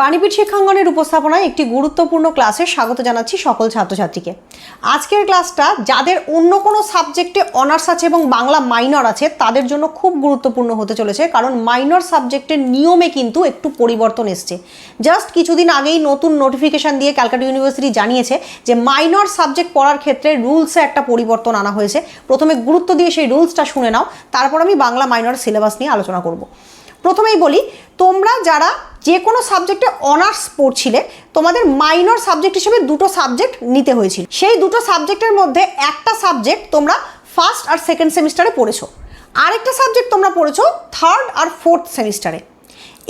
বাণীপীঠ শিক্ষাঙ্গনের উপস্থাপনায় একটি গুরুত্বপূর্ণ ক্লাসে স্বাগত জানাচ্ছি সকল ছাত্রছাত্রীকে। আজকের ক্লাসটা যাদের অন্য কোনো সাবজেক্টে অনার্স আছে এবং বাংলা মাইনর আছে, তাদের জন্য খুব গুরুত্বপূর্ণ হতে চলেছে, কারণ মাইনর সাবজেক্টের নিয়মে কিন্তু একটু পরিবর্তন এসছে। জাস্ট কিছুদিন আগেই নতুন নোটিফিকেশান দিয়ে ক্যালকাটা ইউনিভার্সিটি জানিয়েছে যে মাইনর সাবজেক্ট পড়ার ক্ষেত্রে রুলসে একটা পরিবর্তন আনা হয়েছে। প্রথমে গুরুত্ব দিয়ে সেই রুলসটা শুনে নাও, তারপর আমি বাংলা মাইনর সিলেবাস নিয়ে আলোচনা করব। প্রথমেই বলি, তোমরা যারা যে কোনো সাবজেক্টে অনার্স পড়ছিলে, তোমাদের মাইনর সাবজেক্ট হিসেবে দুটো সাবজেক্ট নিতে হয়েছিল। সেই দুটো সাবজেক্টের মধ্যে একটা সাবজেক্ট তোমরা ফার্স্ট আর সেকেন্ড সেমিস্টারে পড়েছো। আরেকটা সাবজেক্ট তোমরা পড়েছো থার্ড আর ফোর্থ সেমিস্টারে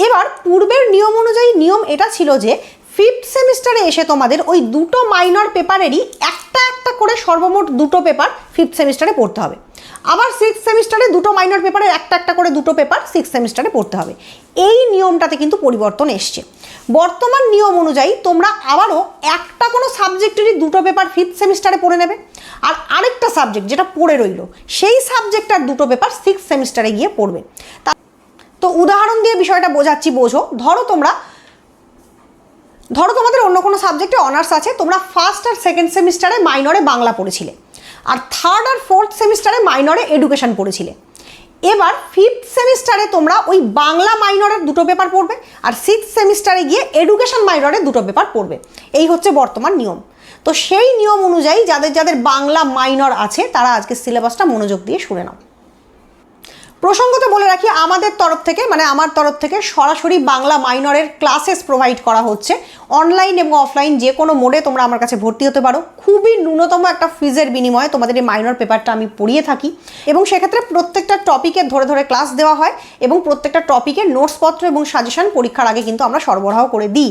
এবার পূর্বের নিয়ম অনুযায়ী, নিয়ম এটা ছিল যে ফিফথ সেমিস্টারে এসে তোমাদের ওই দুটো মাইনর পেপারেরই একটা একটা করে সর্বমোট দুটো পেপার ফিফথ সেমিস্টারে পড়তে হবে। আবার সিক্স সেমিস্টারে দুটো মাইনর পেপারের একটা একটা করে দুটো পেপার সিক্স সেমিস্টারে পড়তে হবে। এই নিয়মটাতে কিন্তু পরিবর্তন এসছে। বর্তমান নিয়ম অনুযায়ী তোমরা আবারও একটা কোনো সাবজেক্টেরই দুটো পেপার ফিফথ সেমিস্টারে পড়ে নেবে। আর আরেকটা সাবজেক্ট যেটা পড়ে রইল, সেই সাবজেক্টটার দুটো পেপার সিক্স সেমিস্টারে গিয়ে পড়বে। তা তো উদাহরণ দিয়ে বিষয়টা বোঝাচ্ছি, বোঝো। ধরো তোমরা, ধরো তোমাদের অন্য কোনো সাবজেক্টে অনার্স আছে, তোমরা ফার্স্ট আর সেকেন্ড সেমিস্টারে মাইনরে বাংলা পড়েছিলে। আর থার্ড আর ফোর্থ সেমিস্টারে মাইনরে এডুকেশন পড়েছিলে। এবার ফিফথ সেমিস্টারে তোমরা ওই বাংলা মাইনরের দুটো পেপার পড়বে আর সিক্স সেমিস্টারে গিয়ে এডুকেশন মাইনরের দুটো পেপার পড়বে। এই হচ্ছে বর্তমান নিয়ম। তো সেই নিয়ম অনুযায়ী যাদের যাদের বাংলা মাইনর আছে, তারা আজকে সিলেবাসটা মনোযোগ দিয়ে শুনে নাও। প্রসঙ্গত বলে রাখি, আমাদের তরফ থেকে মানে আমার তরফ থেকে সরাসরি বাংলা মাইনরের ক্লাসেস প্রোভাইড করা হচ্ছে। অনলাইন এবং অফলাইন যে কোনো মোডে তোমরা আমার কাছে ভর্তি হতে পারো। খুবই ন্যূনতম একটা ফিজের বিনিময়ে তোমাদের এই মাইনর পেপারটা আমি পড়িয়ে থাকি। এবং সেক্ষেত্রে প্রত্যেকটা টপিকের ধরে ধরে ক্লাস দেওয়া হয় এবং প্রত্যেকটা টপিকের নোটসপত্র এবং সাজেশন পরীক্ষার আগে কিন্তু আমরা সরবরাহ করে দিই।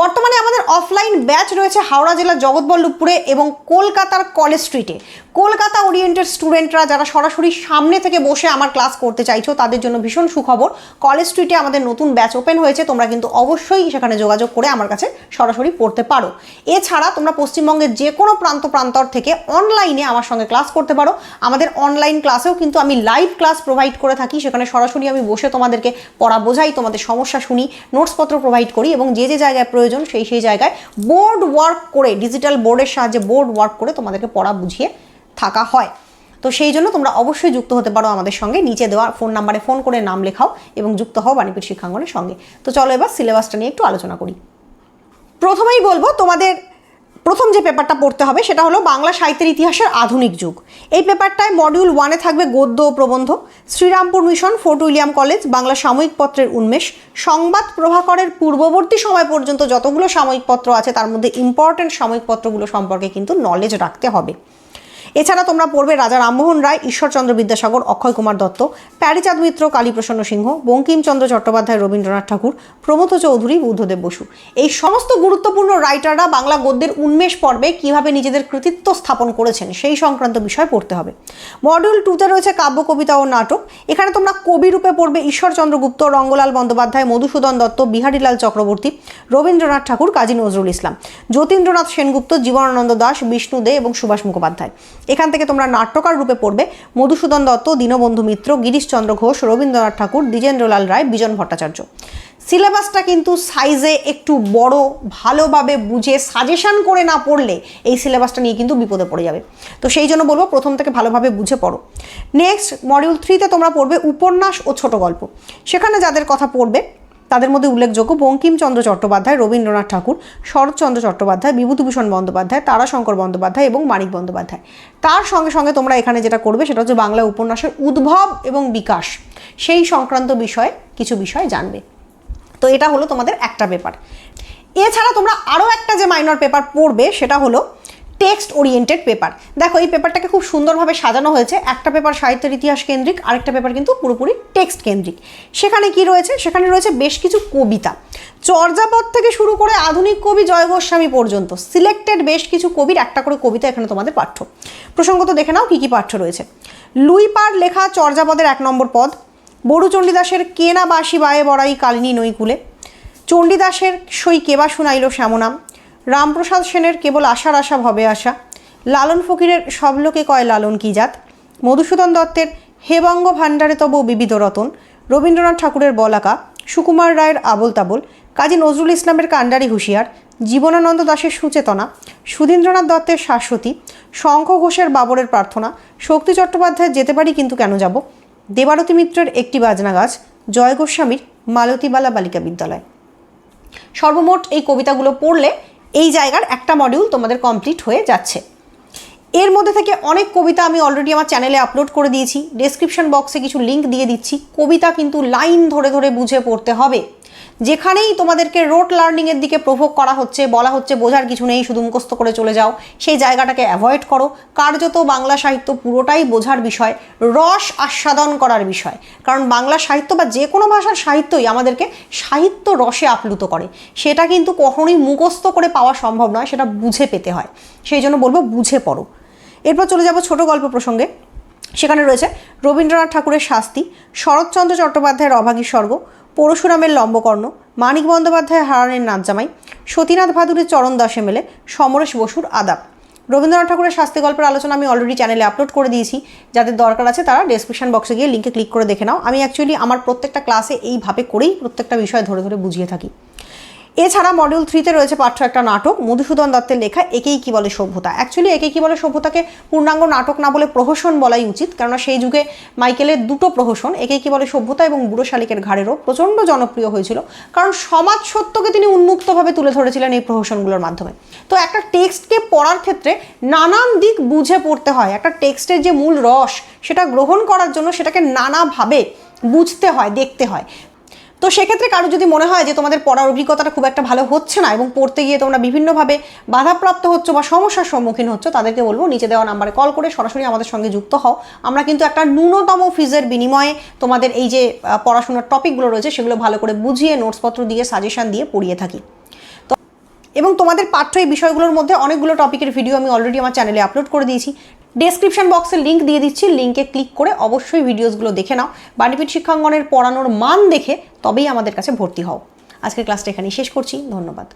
বর্তমানে আমাদের অফলাইন ব্যাচ রয়েছে হাওড়া জেলার জগৎবল্লভপুরে এবং কলকাতার কলেজ স্ট্রিটে কলকাতা ওরিয়েন্টেড স্টুডেন্টরা যারা সরাসরি সামনে থেকে বসে আমার ক্লাস করতে চাইছো, তাদের জন্য ভীষণ সুখবর। কলেজ স্ট্রিটে আমাদের নতুন ব্যাচ ওপেন হয়েছে, তোমরা কিন্তু অবশ্যই সেখানে যোগাযোগ করে আমার কাছে সরাসরি পড়তে পারো। এছাড়া তোমরা পশ্চিমবঙ্গের যে কোনো প্রান্ত প্রান্তর থেকে অনলাইনে আমার সঙ্গে ক্লাস করতে পারো। আমাদের অনলাইন ক্লাসেও কিন্তু আমি লাইভ ক্লাস প্রোভাইড করে থাকি, সেখানে সরাসরি আমি বসে তোমাদেরকে পড়া বোঝাই, তোমাদের সমস্যা শুনি নোটসপত্র প্রোভাইড করি এবং যে যে জায়গায় প্রয়োজন সেই সেই জায়গায় বোর্ড ওয়ার্ক করে ডিজিটাল বোর্ডের সাহায্যে বোর্ড ওয়ার্ক করে তোমাদেরকে পড়া বুঝিয়ে থাকা হয়। তো সেই জন্য তোমরা অবশ্যই যুক্ত হতে পারো আমাদের সঙ্গে। নিচে দেওয়া ফোন নাম্বারে ফোন করে নাম লেখাও এবং যুক্ত হও বাণীপীঠ শিক্ষাঙ্গনের সঙ্গে। তো চলো এবার সিলেবাসটা নিয়ে একটু আলোচনা করি। প্রথমেই বলব তোমাদের প্রথম যে পেপারটা পড়তে হবে সেটা হলো বাংলা সাহিত্যের ইতিহাসের আধুনিক যুগ। এই পেপারটায় মডিউল ওয়ানে থাকবে গদ্য ও প্রবন্ধ, Serampore mission Fort William college, Bangla সাময়িক পত্রের উন্মেষ, সংবাদ প্রভাকরের পূর্ববর্তী সময় পর্যন্ত যতগুলো সাময়িক পত্র আছে তার মধ্যে ইম্পর্ট্যান্ট সাময়িক পত্রগুলো সম্পর্কে কিন্তু নলেজ রাখতে হবে। এছাড়া তোমরা পড়বে রাজা রামমোহন রায়, ঈশ্বরচন্দ্র বিদ্যাসাগর, অক্ষয় কুমার দত্ত প্যারিচাঁদ মিত্র, কালীপ্রসন্ন সিংহ, বঙ্কিমচন্দ্র চট্টোপাধ্যায়, রবীন্দ্রনাথ ঠাকুর প্রমথ চৌধুরী, বুদ্ধদেব বসু। এই সমস্ত গুরুত্বপূর্ণ রাইটাররা বাংলা গদ্যের উন্মেষ পর্বে কীভাবে নিজেদের কৃতিত্ব স্থাপন করেছেন সেই সংক্রান্ত বিষয় পড়তে হবে। মডিউল টুতে রয়েছে কাব্য, কবিতা ও নাটক। এখানে তোমরা কবি রূপে পড়বে ঈশ্বরচন্দ্র গুপ্ত, রঙ্গলাল বন্দ্যোপাধ্যায়, মধুসূদন দত্ত, বিহারীলাল চক্রবর্তী, রবীন্দ্রনাথ ঠাকুর, কাজী নজরুল ইসলাম, যতীন্দ্রনাথ সেনগুপ্ত, জীবনানন্দ দাস, বিষ্ণু দে এবং সুভাষ মুখোপাধ্যায়। এখান থেকে তোমরা নাট্যকার রূপে পড়বে মধুসূদন দত্ত, দীনবন্ধু মিত্র, গিরিশচন্দ্র ঘোষ, রবীন্দ্রনাথ ঠাকুর, দ্বিজেন্দ্রলাল রায়, বিজন ভট্টাচার্য। সিলেবাসটা কিন্তু সাইজে একটু বড়, ভালোভাবে বুঝে সাজেশন করে না পড়লে এই সিলেবাসটা নিয়ে কিন্তু বিপদে পড়ে যাবে। তো সেই জন্য বলব, প্রথম থেকে ভালোভাবে বুঝে পড়ো। নেক্সট মডিউল থ্রিতে তোমরা পড়বে উপন্যাস ও ছোট গল্প। সেখানে যাদের কথা পড়বে তাদের মধ্যে উল্লেখযোগ্য বঙ্কিমচন্দ্র চট্টোপাধ্যায়, রবীন্দ্রনাথ ঠাকুর, শরৎচন্দ্র চট্টোপাধ্যায়, বিভূতিভূষণ বন্দ্যোপাধ্যায়, তারাশঙ্কর বন্দ্যোপাধ্যায় এবং মানিক বন্দ্যোপাধ্যায়। তার সঙ্গে সঙ্গে তোমরা এখানে যেটা করবে সেটা হচ্ছে বাংলা উপন্যাসের উদ্ভব এবং বিকাশ। সেই সংক্রান্ত বিষয়ে, কিছু বিষয় জানবে। তো এটা হলো তোমাদের একটা পেপার। এছাড়া তোমরা আরও একটা যে মাইনর পেপার পড়বে সেটা হলো টেক্সট ওরিয়েন্টেড পেপার দেখো, এই পেপারটাকে খুব সুন্দরভাবে সাজানো হয়েছে। একটা পেপার সাহিত্যের ইতিহাস কেন্দ্রিক, আরেকটা পেপার কিন্তু পুরোপুরি টেক্সট কেন্দ্রিক। সেখানে কি রয়েছে? সেখানে রয়েছে বেশ কিছু কবিতা। চর্যাপদ থেকে শুরু করে আধুনিক কবি জয় গোস্বামী পর্যন্ত সিলেক্টেড বেশ কিছু কবির একটা করে কবিতা এখানে তোমাদের পাঠ্য। প্রসঙ্গত দেখে নাও কী কী পাঠ্য রয়েছে। লুই পার লেখা চর্যাপদের এক নম্বর পদ। বড়ু চণ্ডীদাসের কেনা বাসি বায়ে বড়াই কালিনী নৈকুলে। চণ্ডীদাসের সই কেবা শুনাইল শ্যামনাম। রামপ্রসাদ সেনের কেবল আশার আশা, ভবে আসা লালন ফকিরের সব লোকে কয় লালন কি জাত? মধুসূদন দত্তের হেবঙ্গ ভাণ্ডারে তব বিবিধ রতন। রবীন্দ্রনাথ ঠাকুরের বলাকা, সুকুমার রায়ের আবল তাবল। কাজী নজরুল ইসলামের কাণ্ডারি হুঁশিয়ার। জীবনানন্দ দাশের সুচেতনা। সুধীন্দ্রনাথ দত্তের শাশ্বতী। শঙ্খ ঘোষের বাবরের প্রার্থনা। শক্তি চট্টোপাধ্যায় যেতে পারি কিন্তু কেন যাব? দেবারতী মিত্রের একটি বাজনা গাছ, জয় গোস্বামীর মালতীবালা বালিকা বিদ্যালয়। সর্বমোট এই কবিতাগুলো পড়লে এই জায়গার একটা মডিউল তোমাদের কমপ্লিট হয়ে যাচ্ছে। এর মধ্যে থেকে অনেক কবিতা আমি অলরেডি আমার চ্যানেলে আপলোড করে দিয়েছি। ডেসক্রিপশন বক্সে কিছু লিঙ্ক দিয়ে দিচ্ছি। কবিতা কিন্তু লাইন ধরে ধরে বুঝে পড়তে হবে। যেখানেই তোমাদেরকে রোড লার্নিংয়ের দিকে প্রভোগ করা হচ্ছে, বলা হচ্ছে, বোঝার কিছু নেই, শুধু মুখস্থ করে চলে যাও, সেই জায়গাটাকে অ্যাভয়েড করো। কার্যত বাংলা সাহিত্য পুরোটাই বোঝার বিষয়, রস আস্বাদন করার বিষয়। কারণ বাংলা সাহিত্য বা যে কোনো ভাষার সাহিত্যই আমাদেরকে সাহিত্য রসে আপ্লুত করে। সেটা কিন্তু কখনোই মুখস্থ করে পাওয়া সম্ভব নয়, সেটা বুঝে পেতে হয়। সেই জন্য বলব, বুঝে পড়ো। এরপর চলে যাব ছোট গল্প প্রসঙ্গে। সেখানে রয়েছে রবীন্দ্রনাথ ঠাকুরের শাস্তি, শরৎচন্দ্র চট্টোপাধ্যায়ের অভাগী স্বর্গ পরশুরামের লম্বকর্ণ, মানিক বন্দ্যোপাধ্যায়, হারানের নাচজামাই সতীনাথ ভাদুরের চরণ দাসে মেলে সমরেশ বসুর আদাব। রবীন্দ্রনাথ ঠাকুরের শাস্তি গল্পের আলোচনা আমি অলরেডি চ্যানেলে আপলোড করে দিয়েছি। যাদের দরকার আছে তারা ডেসক্রিপশন বক্সে গিয়ে লিঙ্কে ক্লিক করে দেখে নাও। আমি অ্যাকচুয়ালি আমার প্রত্যেকটা ক্লাসে এইভাবে করেই প্রত্যেকটা বিষয় ধরে ধরে বুঝিয়ে থাকি। এছাড়া মডিউল থ্রিতে রয়েছে পাঠ্য একটা নাটক, মধুসূদন দত্তের লেখা একেই কি বলে সভ্যতা। অ্যাকচুয়ালি একে কি বলে সভ্যতাকে পূর্ণাঙ্গ নাটক না বলে প্রহসন বলাই উচিত, কেননা সেই যুগে মাইকেলের দুটো প্রহসন, একেই কি বলে সভ্যতা এবং বুড়ো শালিকের ঘাড়েরও প্রচণ্ড জনপ্রিয় হয়েছিল, কারণ সমাজ সত্যকে তিনি উন্মুক্তভাবে তুলে ধরেছিলেন এই প্রহসনগুলোর মাধ্যমে। তো একটা টেক্সটকে পড়ার ক্ষেত্রে নানান দিক বুঝে পড়তে হয়। একটা টেক্সটের যে মূল রস, সেটা গ্রহণ করার জন্য সেটাকে নানাভাবে বুঝতে হয়, দেখতে হয়। তো সেক্ষেত্রে কারও যদি মনে হয় যে তোমাদের পড়ার অভিজ্ঞতাটা খুব একটা ভালো হচ্ছে না এবং পড়তে গিয়ে তোমরা বিভিন্নভাবে বাধাপ্রাপ্ত হচ্ছ বা সমস্যার সম্মুখীন হচ্ছ, তাদেরকে বলব নিচে দেওয়া নাম্বারে কল করে সরাসরি আমাদের সঙ্গে যুক্ত হও। আমরা কিন্তু একটা ন্যূনতম ফিজের বিনিময়ে তোমাদের এই যে পড়াশোনার টপিকগুলো রয়েছে সেগুলো ভালো করে বুঝিয়ে, নোটসপত্র দিয়ে, সাজেশান দিয়ে পড়িয়ে থাকি। এবং তোমাদের পাঠ্য এই বিষয়গুলোর মধ্যে অনেকগুলো টপিকের ভিডিও আমি অলরেডি আমার চ্যানেলে আপলোড করে দিয়েছি। ডেসক্রিপশন বক্সে লিঙ্ক দিয়ে দিচ্ছি। লিঙ্কে ক্লিক করে অবশ্যই ভিডিওসগুলো দেখে নাও। বাণীপীঠ শিক্ষাঙ্গনের পড়ানোর মান দেখে তবেই আমাদের কাছে ভর্তি হও। আজকের ক্লাসটা এখানেই শেষ করছি। ধন্যবাদ।